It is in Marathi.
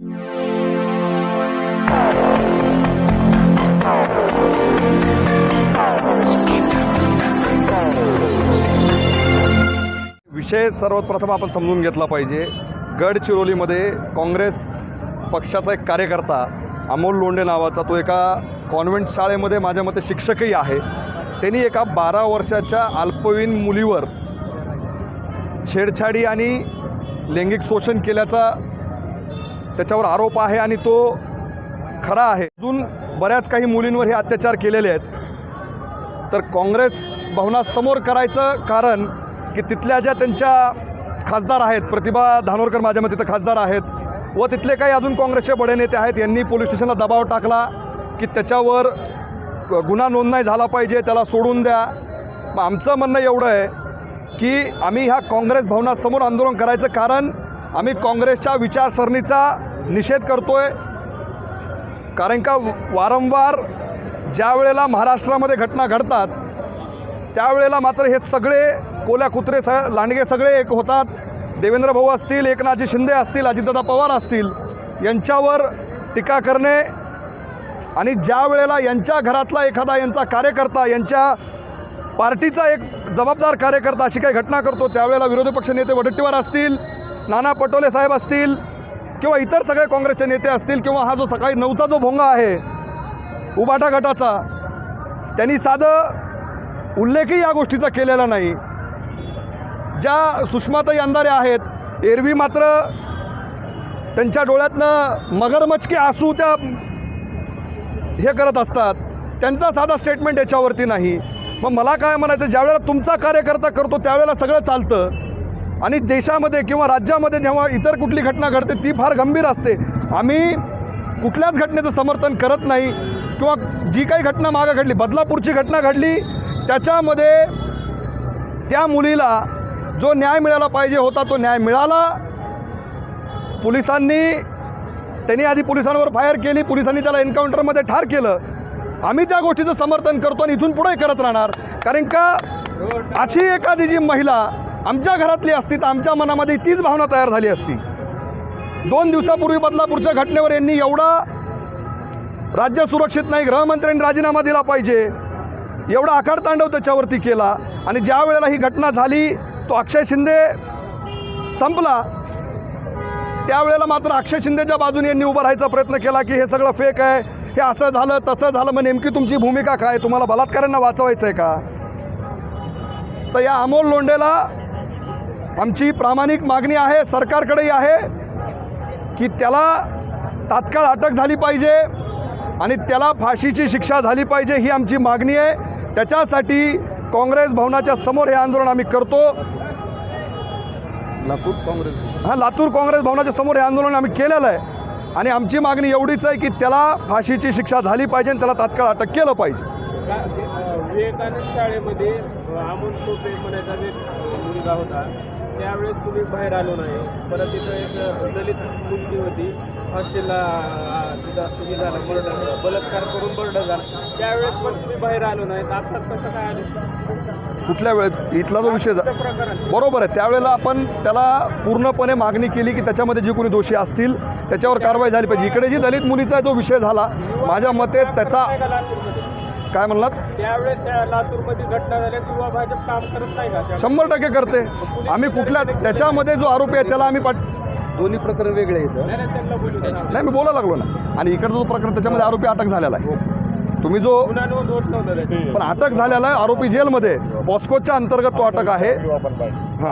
विषय सर्वप्रथम आपण समजून घेतला पाहिजे. गडचिरोलीमध्ये काँग्रेस पक्षाचा एक कार्यकर्ता अमोल लोंढे नावाचा तो एका कॉन्व्हेंट शाळेमध्ये माझ्या मते शिक्षकही आहे. त्यांनी एका बारा वर्षाच्या अल्पवयीन मुलीवर छेडछाडी आणि लैंगिक शोषण केल्याचा त्याच्यावर आरोप आहे आणि तो खरा आहे. अजून बऱ्याच काही मुलींवर हे अत्याचार केलेले आहेत. तर काँग्रेस भवनासमोर करायचं कारण की तिथल्या ज्या त्यांच्या खासदार आहेत प्रतिभा धानोरकर माझ्या मते तिथं खासदार आहेत व तिथले काही अजून काँग्रेसचे बडे नेते आहेत यांनी पोलीस स्टेशनला दबाव टाकला की त्याच्यावर गुन्हा नोंद नाही झाला पाहिजे त्याला सोडून द्या. मग आमचं म्हणणं एवढं आहे की आम्ही ह्या काँग्रेस भवनासमोर आंदोलन करायचं कारण आम्ही काँग्रेसच्या विचारसरणीचा निषेध करतो आहे कारण का वारंवार ज्या वेळेला महाराष्ट्रामध्ये घटना घडतात त्यावेळेला मात्र हे सगळे कोल्या कुत्रे स लांडगे सगळे एक होतात. देवेंद्र भाऊ असतील एकनाथजी शिंदे असतील अजितदादा पवार असतील यांच्यावर टीका करणे आणि ज्या वेळेला यांच्या घरातला एखादा यांचा कार्यकर्ता यांच्या पार्टीचा एक जबाबदार कार्यकर्ता अशी काही घटना करतो त्यावेळेला विरोधी पक्षनेते वडेट्टीवार असतील नाना पटोले साहेब असतील किंवा इतर सगळे काँग्रेसचे नेते असतील किंवा हा जो सकाळी नऊचा जो भोंगा आहे उबाटा गटाचा त्यांनी साधं उल्लेखही या गोष्टीचा केलेला नाही. ज्या सुषमाताई अंधारे आहेत एरवी मात्र त्यांच्या डोळ्यातनं मगरमचके आसू त्या हे करत असतात. त्यांचा साधा स्टेटमेंट याच्यावरती नाही. मग मला काय म्हणायचं ज्यावेळेला तुमचा कार्यकर्ता करतो त्यावेळेला सगळं चालतं. आणि देशामध्ये किंवा राज्यामध्ये जेव्हा इतर कुठली घटना घडते ती फार गंभीर असते. आम्ही कुठल्याच घटनेचं समर्थन करत नाही. किंवा जी काही घटना मागं घडली बदलापूरची घटना घडली त्याच्यामध्ये त्या मुलीला जो न्याय मिळाला पाहिजे होता तो न्याय मिळाला. पोलिसांनी त्यांनी आधी पोलिसांवर फायर केली पोलिसांनी त्याला एन्काउंटरमध्ये ठार केलं. आम्ही त्या गोष्टीचं समर्थन करतो आणि इथून पुढे करत राहणार. कारण का अशी एखादी जी महिला आमच्या घरातली असती तर आमच्या मनामध्ये तीच भावना तयार झाली असती. दोन दिवसापूर्वी बदलापूरच्या घटनेवर यांनी एवढा राज्य सुरक्षित नाही गृहमंत्र्यांनी राजीनामा दिला पाहिजे एवढा आखाडतांडव त्याच्यावरती केला आणि ज्या वेळेला ही घटना झाली तो अक्षय शिंदे संपला त्यावेळेला मात्र अक्षय शिंदेच्या बाजूने यांनी उभं राहायचा प्रयत्न केला की हे सगळं फेक आहे हे असं झालं तसं झालं मग नेमकी तुमची भूमिका काय तुम्हाला बलात्कारांना वाचवायचं आहे का? तर या अमोल लोंढेला आमची प्रामाणिक मागणी आहे सरकारकडेही आहे की त्याला तात्काळ अटक झाली पाहिजे आणि त्याला फाशीची शिक्षा झाली पाहिजे ही आमची मागणी आहे. त्याच्यासाठी काँग्रेस भवनाच्या समोर हे आंदोलन आम्ही करतो. लातूर काँग्रेस हां लातूर काँग्रेस भवनाच्या समोर हे आंदोलन आम्ही केलेलं आहे. आणि आमची मागणी एवढीच आहे की त्याला फाशीची शिक्षा झाली पाहिजे आणि त्याला तात्काळ अटक केलं पाहिजे. विवेकानंद शाळेमध्ये अमोल टोपे म्हणायचा मुलगा होता त्यावेळेस तुम्ही बाहेर आलो नाही. परत तिथं एक दलित मुलगी होती. हॉस्टेलला तिथं हे झालं मर्डर बलात्कार करून मर्डर झाला. त्यावेळेस पण तुम्ही बाहेर आलो नाही. आत्ताच कसं काय आले? कुठल्या वेळेत? इथला जो विषय झा- कुठलं प्रकरण? बरोबर आहे. त्यावेळेला आपण त्याला पूर्णपणे मागणी केली की त्याच्यामध्ये जे कोणी दोषी असतील त्याच्यावर कारवाई झाली पाहिजे. इकडे जी दलित मुलीचा जो विषय झाला माझ्या मते त्याचा काय म्हणलात? त्यावेळेस या लातूरमध्ये घटना झाल्या किंवा भाजप काम करत नाही का? शंभर टक्के करते. आम्ही कुठल्या त्याच्यामध्ये जो आरोपी आहे त्याला आम्ही पाठ दोन्ही प्रकरण वेगळे आहेत. नाही नाही, त्यांना बोलू द्या. मी बोलायला लागलो ना. आणि इकडचा जो प्रकरण त्याच्यामध्ये आरोपी अटक झालेला आहे. तुम्ही जो गुन्हा नोंद होत नव्हतं त्याच्यात. पण अटक झालेला आहे आरोपी जेलमध्ये. पॉस्कोच्या अंतर्गत तो अटक आहे. हां.